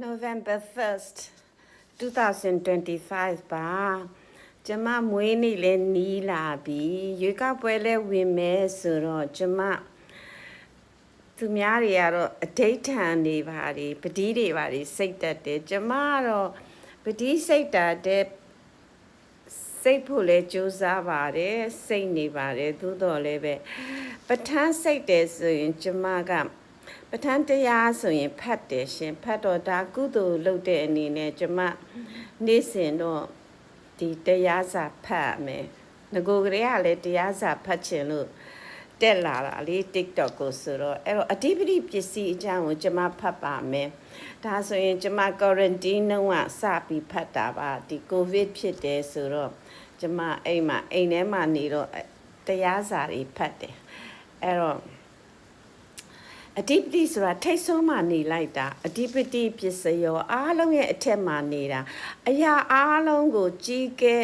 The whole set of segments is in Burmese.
November 1st 2025ပါကျမမွေးနေ့လဲနီးလာပြီရွေးကောက်ပွဲလဲဝင်မယ်ဆိုတော့ကျမသူများတွေကတော့အဋိဋ္ဌံနေပါတွေပတိတွေပါတွေစိတ်တက်တယ်ကျမကတော့ပတိစိတ်တာတဲ့စိတ်ဖို့လဲစူးစမ်းပါတယ်စိတ်နေပါတယ်သို့တော်လည်းပဲပဋ္ဌာန်းစိတ်တယ်ဆိုရင်ကျမက ပဋ္ဌာန်းတရားဆိုရင်ဖတ်တယ်ရှင်ဖတ်တော့ဒါကုသိုလ်လုပ်တဲ့အနေနဲ့ကျမနေ့စဉ်တော့ဒီတရားစာဖတ်ရမယ်ငကိုကလေးကလည်းတရားစာဖတ်ချင်လို့တက်လာတာလေ TikTok ကိုဆိုတော့အဲ့တော့အဓိပတိပစ္စည်းအကြောင်းကိုကျမဖတ်ပါမယ်ဒါဆိုရင်ကျမ quarantine နှုန်းကစပြီးဖတ်တာပါဒီ covid ဖြစ်တယ်ဆိုတော့ကျမအိမ်မှာအိမ်ထဲမှာနေတော့တရားစာတွေဖတ်တယ်အဲ့တော့ အဓိပတိဆိုတာထိတ်ဆုံးမှနေလိုက်တာအဓိပတိပစ္စယောအားလုံးရဲ့အထက်မှာနေတာအရာအားလုံးကိုကြီးကဲ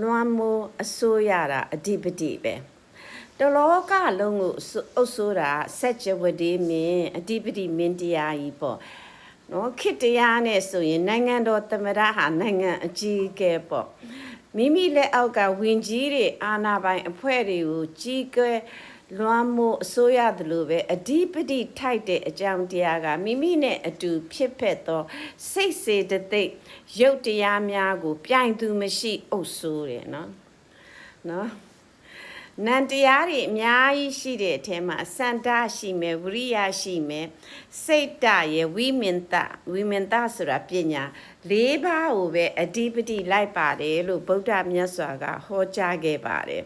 လွှမ်းမိုးအစိုးရတာအဓိပတိပဲတလောကလုံးကိုအုပ်စိုးတာစัจ java တိမင်းအဓိပတိမင်းတရားကြီးပေါ့နော်ခေတ္တရားနဲ့ဆိုရင်နိုင်ငံတော်သမ္မတဟာနိုင်ငံအကြီးအကဲပေါ့မိမိလက်အောက်ကဝင်ကြီးတွေအာဏာပိုင်အဖွဲ့တွေကိုကြီးကဲ လွမ်းမိုးအစိုးရတယ်လို့ပဲအဓိပတိထိုက်တဲ့အကြောင်းတရားကမိမိနဲ့အတူဖြစ်ဖက်သောစိတ်စေတသိက်ရုပ်တရားများကို ပြိုင်သူမရှိအုပ်ဆိုးတယ်နော်နော်နန္တရားတွေအများကြီးရှိတဲ့အထဲမှာစန္ဒရှိမယ်ဝိရိယရှိမယ်စိတ်တရဲ့ဝိမင်တဝိမင်တဆိုတာပညာ၄ပါးကိုပဲအဓိပတိလိုက်ပါတယ်လို့ဗုဒ္ဓမြတ်စွာကဟောကြားခဲ့ပါတယ်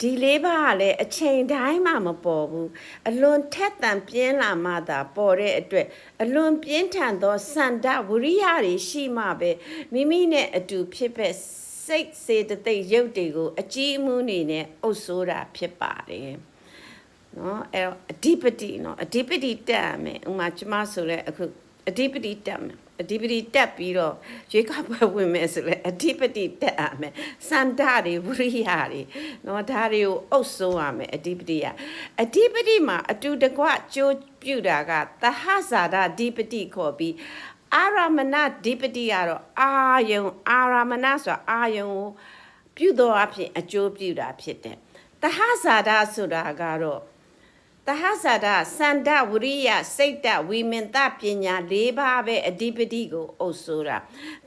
ဒီလေးပါးကလည်းအချိန်တိုင်းမှမပေါ်ဘူးအလွန်ထက်သန်ပြင်းလာမှသာပေါ်တဲ့အတွက်အလွန်ပြင်းထန်သောစန္ဒဝရိယတွေရှိမှပဲမိမိနဲ့အတူဖြစ်ဖက်စိတ်စေတသိက်ရုပ်တွေကိုအကြီးအမှုနေနဲ့အုပ်ဆိုးတာဖြစ်ပါတယ်နော်အဲ့တော့အဓိပတိနော်အဓိပတိတက်ရမယ်ဥမာကျမဆိုလဲအခု အဓိပတိတက်မယ်အဓိပတိတက်ပြီးတော့ရွေးကောက်ပွဲဝင်မယ်ဆိုလဲအဓိပတိတက်ရမယ်စန္ဒတွေဝရိယတွေနော်ဒါတွေကိုအုပ်စိုးရမယ်အဓိပတိကအဓိပတိမှာအတူတကွကြိုးပြုတာကသဟဇာဒအဓိပတိခေါ်ပြီးအာရမဏဓိပတိကတော့အာယုံအာရမဏဆိုတာအာယုံကိုပြုသောအဖြစ်အကျိုးပြုတာဖြစ်တယ်သဟဇာဒဆိုတာကတော့ တဟဇာတစန္ဒဝရိယစိတ်တဝိမင်တပညာ၄ပါးပဲအဓိပတိကိုအုပ်ဆိုးတာ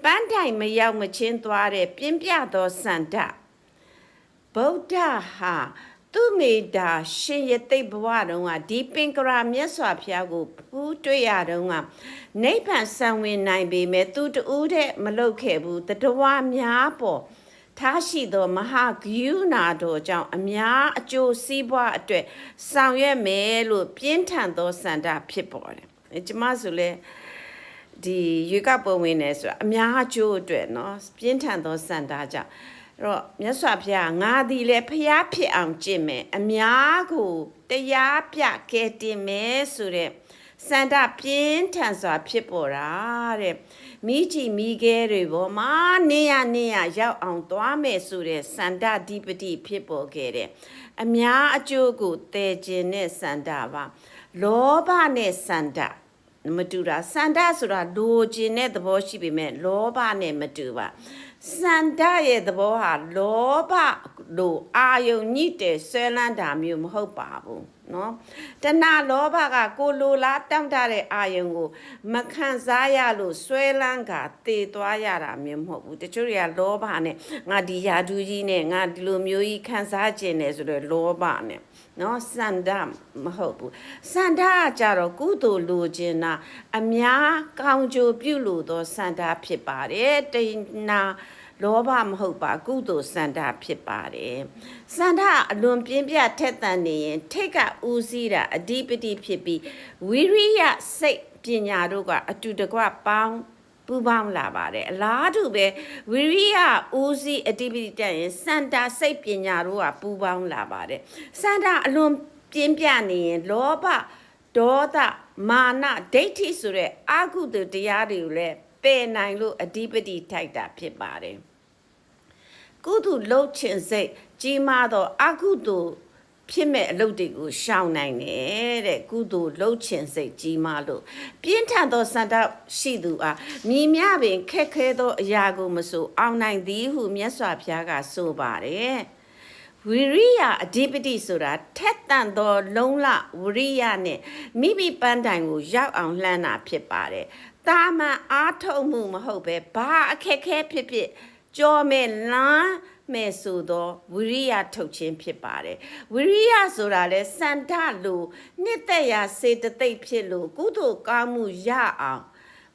ပန်းတိုင်မရောက်မချင်းသွားတဲ့ပြင်းပြသောစန္ဒဗုဒ္ဓဟာသူမေတာရှင်ရသိပ်ဘဝတုန်းကဒီပင်ကရာမြတ်စွာဘုရားကိုဖူးတွေ့ရတုန်းကနိဗ္ဗာန်ဆံဝင်နိုင်ပေမဲ့သူတူးတဲ့မလုတ်ခဲ့ဘူးတတဝါများပေါ် ထားရှိသောမဟာဂယုဏတော်ကြောင့်အများအကျိုးစီးပွားအတွက်ဆောင်ရွက်မယ်လို့ပြင်းထန်သောစန္ဒဖြစ်ပေါ်တယ်။အဲကျမဆိုလဲဒီရွေကပုံဝင်နေဆိုတာအများအကျိုးအတွက်เนาะပြင်းထန်သောစန္ဒကြောင့်အဲ့တော့မြတ်စွာဘုရားငါသည်လည်းဖျားဖြစ်အောင်ကျင့်မယ်အများကိုတရားပြကဲတင်မယ်ဆိုတဲ့ စန္ဒပြင်းထန်စွာဖြစ်ပေါ်တာတဲ့မိချီမိခဲတွေပေါ်မှာနေရနေရရောက်အောင်သွားမယ်ဆိုတဲ့စန္ဒဓိပတိဖြစ်ပေါ်ခဲ့တယ်အများအကျိုးကိုတည်ခြင်းနဲ့စန္ဒပါလောဘနဲ့စန္ဒမတူတာစန္ဒဆိုတာလိုချင်တဲ့သဘောရှိပေမဲ့လောဘနဲ့မတူပါစန္ဒရဲ့သဘောဟာလောဘလိုအာယုံညှိတယ်ဆွဲလန်းတာမျိုးမဟုတ်ပါဘူး နော်တဏလောဘကကိုလိုလားတောင့်တတဲ့အာယုံကို မခံစားရလို့ဆွဲလန်းကတေသွားရတာမျိုးမဟုတ်ဘူးတချို့တွေကလောဘနဲ့ငါဒီယာဒူးကြီးနဲ့ငါဒီလိုမျိုးကြီးခံစားကျင်တယ်ဆိုတော့လောဘနဲ့နော်စန္ဒမဟုတ်ဘူးစန္ဒကကြတော့ကုသိုလ်လိုချင်တာအများကောင်းကျိုးပြုလို့သောစန္ဒဖြစ်ပါတယ်တိဏ္ဍ လောဘမဟုတ်ပါကုသိုလ်စန္ဒဖြစ်ပါတယ်စန္ဒအလွန်ပြင်းပြထက်သန်နေရင်ထိတ်ကဦးစီးတာအဓိပတိဖြစ်ပြီးဝိရိယစိတ်ပညာတို့ကအတူတကွပေါင်းပူပေါင်းလာပါတယ်အလားတူပဲဝိရိယဦးစီးအတိပတိတက်ရင်စန္ဒစိတ်ပညာတို့ကပူပေါင်းလာပါတယ်စန္ဒအလွန်ပြင်းပြနေရင်လောဘဒေါသမာနဒိဋ္ဌိဆိုတဲ့အာဟုတတရားတွေကိုလည်းပယ်နိုင်လို့အဓိပတိထိုက်တာဖြစ်ပါတယ် ကုသိုလ်လှုပ်ခြင်းစိတ်ကြီးမားသောအကုသိုလ်ဖြစ်မဲ့အလုပ်တွေကိုရှောင်နိုင်တယ်တဲ့ကုသိုလ်လှုပ်ချင်စိတ်ကြီးမားလို့ပြင်းထန်သောစန္ဒရှိသူအားမြည်မြပင်ခက်ခဲသောအရာကိုမဆိုအောင်နိုင်သည်ဟုမြတ်စွာဘုရားကဆိုပါတယ်ဝိရိယအဓိပတိဆိုတာထက်တန်သော လုံလဝိရိယနဲ့မိမိပန်းတိုင်ကိုရောက်အောင်လှမ်းတာဖြစ်ပါတယ်။တာမန်အားထုတ်မှုမဟုတ်ပဲဘာအခက်ခဲဖြစ်ဖြစ် ကြောမဲ့လမ်းမဲ့ဆိုသောဝိရိယထုတ်ခြင်းဖြစ်ပါတယ်။ဝိရိယဆိုတာလဲစန္ဒလိုနှစ်သက်ရာစေတသိက်ဖြစ်လို့ကုသိုလ်ကောင်းမှုရအောင်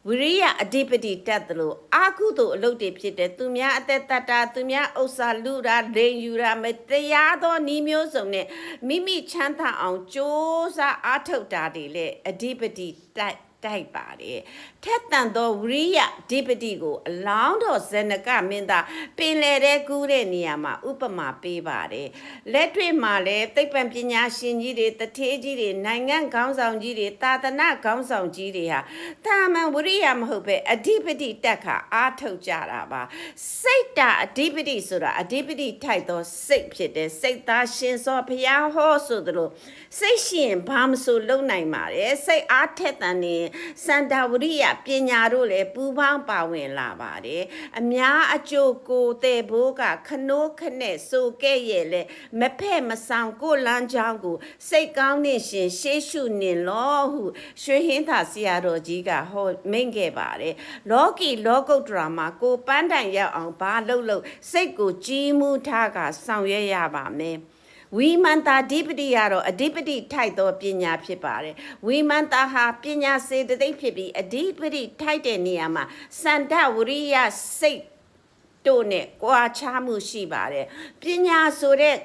ဝိရိယအဓိပတိတက်သလိုအာကုသိုလ်အလုပ်တွေဖြစ်တဲ့သူများအသက်တတ်တာသူများဥစ္စာလူတာလိန်ယူတာမတရားသောဤမျိုးစုံနဲ့မိမိချမ်းသာအောင်ကြိုးစားအားထုတ်တာတွေလည်းအဓိပတိတိုက် တိုက်ပါတယ်ထက်တန်သောဝိရိယအဓိပတိကိုအလောင်းတော်ဇနကမင်းသားပင်လေတဲ့ကူးတဲ့နေရာမှာဥပမာပေးပါတယ်လက်တွေ့မှာလည်းသိပ္ပံပညာရှင်ကြီးတွေတထေးကြီးတွေနိုင်ငံခေါင်းဆောင်ကြီးတွေသာသနာခေါင်းဆောင်ကြီးတွေဟာတာမန်ဝိရိယမဟုတ်ပဲအဓိပတိတက်ခါအားထုတ်ကြတာပါစိတ်တာအဓိပတိဆိုတာအဓိပတိထိုက်သောစိတ်ဖြစ်တယ်စိတ်သားရှင်စောဘုရားဟောဆိုသလိုစိတ်ရှင်ဘာမဆိုလုံနိုင်ပါတယ်စိတ်အားထက်တန်နေစန္ဒဝရိယပညာတို့လည်းပူပေါင်းပါဝင်လာပါတယ်အများအကျိုးကိုတဲ့ဘိုးကခနိုးခနဲ့ဆိုခဲ့ရဲ့လေမဖဲ့မဆောင်ကိုလမ်းကြောင်းကို စိတ်ကောင်းနေရှင်ရှေးရှုနေလောဟုရွှေဟင်းသာဆရာတော်ကြီးကဟောမိန့်ခဲ့ပါတယ်လောကီလောကုတ္တရာမှာကိုပန်းတိုင်ရောက်အောင်ဘာလုပ်လို့စိတ်ကိုကြီးမှုထားကဆောင်ရွက်ရပါမယ် ဝိမန္တာဓိပတိကတော့အဓိပတိထိုက်သောပညာဖြစ်ပါတယ်ဝိမန္တာဟာပညာစေတသိက်ဖြစ်ပြီးအဓိပတိထိုက်တဲ့နေရာမှာစန္ဒဝရိယစိတ်တို့နဲ့ကြွာချမှုရှိပါတယ်ပညာဆိုတဲ့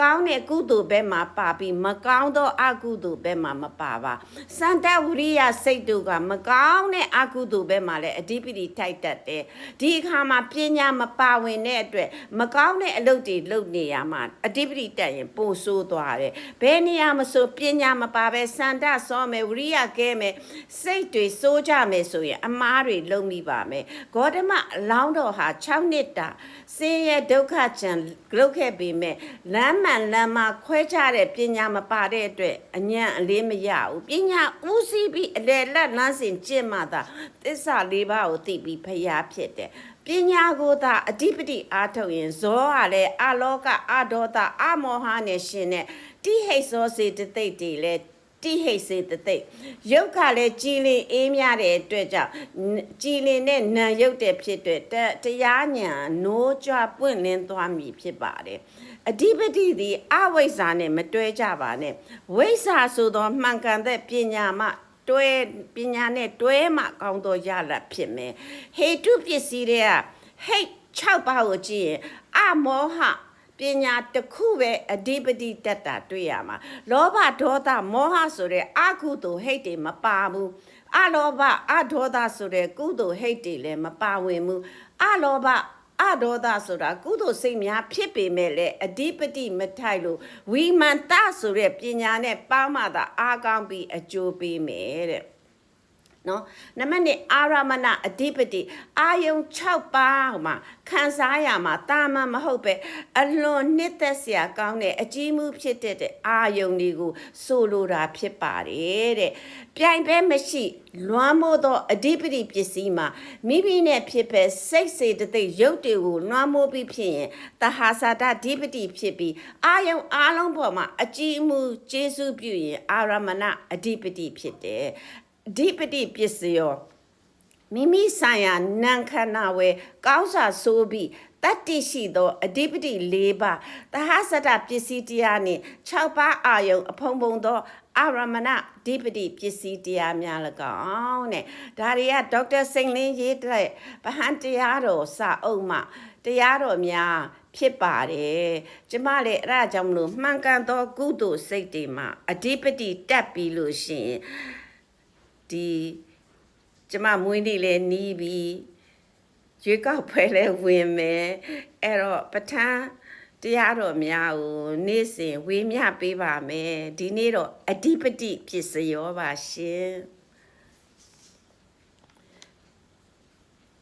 ကောင်းတဲ့ကုသိုလ်ဘက်မှာပါပြီးမကောင်းသောအကုသိုလ်ဘက်မှာမပါပါစန္ဒဝရိယစိတ်တို့ကမကောင်းတဲ့အကုသိုလ်ဘက်မှာလည်းအဓိပတိထိုက်တတ်တယ်ဒီအခါမှာပညာမပါဝင်တဲ့အတွက်မကောင်းတဲ့အလုပ်တွေလုပ်နေရမှာအဓိပတိတက်ရင်ပိုဆိုးသွားတယ်ဘယ်နေရာမဆိုပညာမပါပဲစန္ဒစောမယ်ဝရိယကဲမယ်စိတ်တွေစိုးကြမယ်ဆိုရင်အမားတွေလုံမိပါမယ်ဂေါတမအလောင်းတော်ဟာ6နှစ်တာဆင်းရဲဒုက္ခချံလုတ်ခဲ့ပေမဲ့လမ်းမှန်လမ်းမခွဲခြားတဲ့ပညာမပါတဲ့အတွက်အညံ့အလေးမရဘူးပညာဦးစီးပြီးအလေလက်လမ်းစဉ်ကျင့်မှသာသစ္စာလေးပါးကိုသိပြီးဖျားဖြစ်တယ်ပညာကိုသာအဓိပတိအားထုတ်ရင်ဇောကလည်းအလောကအဒေါသအမောဟနဲ့ရှင်တဲ့တိဟိတ်ဇောစေတသိက်တွေလည်းတိဟိတ်စေတသိက်ရုပ်ကလည်းကြည်လင်အေးမြတဲ့အတွက်ကြောင့်ကြည်လင်တဲ့နာရုပ်တဲ့ဖြစ်တဲ့တရားညာနိုးကြွပွင့်လင်းသွားမည်ဖြစ်ပါတယ် အဓိပတိသည်အဝိဇ္ဇာနဲ့မတွဲကြပါနဲ့ဝိဇ္ဇာဆိုသောမှန်ကန်တဲ့ပညာမှတွဲပညာနဲ့တွဲမှကောင်းသောရလဒ်ဖြစ်မယ်ဟေတုပစ္စည်းတွေကဟိတ်6ပါးကိုကြည့်ရင်အမောဟပညာတစ်ခုပဲအဓိပတိတက်တာတွေ့ရမှာလောဘဒေါသမောဟဆိုတဲ့အကုသိုလ်ဟိတ်တွေမပါဘူးအလောဘအဒေါသဆိုတဲ့ကုသိုလ်ဟိတ်တွေလည်းမပါဝင်ဘူးအလောဘ အဒေါသဆိုတာကုသိုလ်စိတ်များဖြစ်ပေမဲ့လည်းအဓိပတိမထိုက်လို့ဝိမန္တဆိုတဲ့ပညာနဲ့ပေါင်းမှသာအားကောင်းပြီးအကျိုးပေးမယ်တဲ့ နော်နံပါတ်1အာရမဏအဓိပတိအာယုံ6ပါးမှာခံစားရမှာတာမန်မဟုတ်ပဲအလွန်နှစ်သက်စရာကောင်းတဲ့အကြီးမှုဖြစ်တဲ့အာယုံတွေကိုဆိုလိုတာဖြစ်ပါတယ်တဲ့ပြိုင်ပဲမရှိလွမ်းမိုးသောအဓိပတိပစ္စည်းမှာမိမိနဲ့ဖြစ်ပဲစိတ်စေတသိက်ရုပ်တွေကိုလွမ်းမိုးပြီးဖြစ်ရင်တဟာစာတဓိပတိဖြစ်ပြီးအာယုံအားလုံးပေါ်မှာအကြီးမှုကျေစုပြုရင်အာရမဏအဓိပတိဖြစ်တယ်အ ဓိပတိပစ္စယောမိမိဆိုင်ရာနံခန္ဓာဝယ်ကောင်းစွာဆိုးပြီးတတ္တိရှိသောအဓိပတိ၄ပါးသဟစတပစ္စည်းတရားနှင့်6ပါးအာယုံအဖုံဖုံသောအာရမဏဓိပတိပစ္စည်းတရားများ၎င်းတဲ့ဒါတွေကဒေါက်တာစိန်လင်းရေးတဲ့ဗဟန်တရားတော်စာအုပ်မှတရားတော်များဖြစ်ပါတယ်ကျမလည်းအဲ့ဒါကြောင့်မလို့မှန်ကန်သောကုသိုလ်စိတ်တွေမှာအဓိပတိတက်ပြီးလို့ရှိရင် ဒီကျမမွေးနေ့လည်းနီးပြီးရွေးကောက်ပွဲလည်းဝင်မယ်အဲ့တော့ပဋ္ဌာန်းတရားတော်များကိုနေ့စဉ်ဝေမျှပေးပါမယ်ဒီနေ့တော့အဓိပတိဖြစ်စရောပါရှင်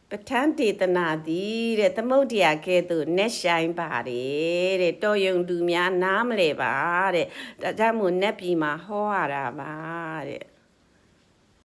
ပပဋ္ဌာန်းဒေသနာသည်တဲ့သမုတ်တရားကဲ့သို့ net shine ပါတယ်တဲ့တော်ယုံသူများနားမလဲပါတဲ့ဒါကြောင့်မို့ net ပြည်မှာဟောရတာပါတဲ့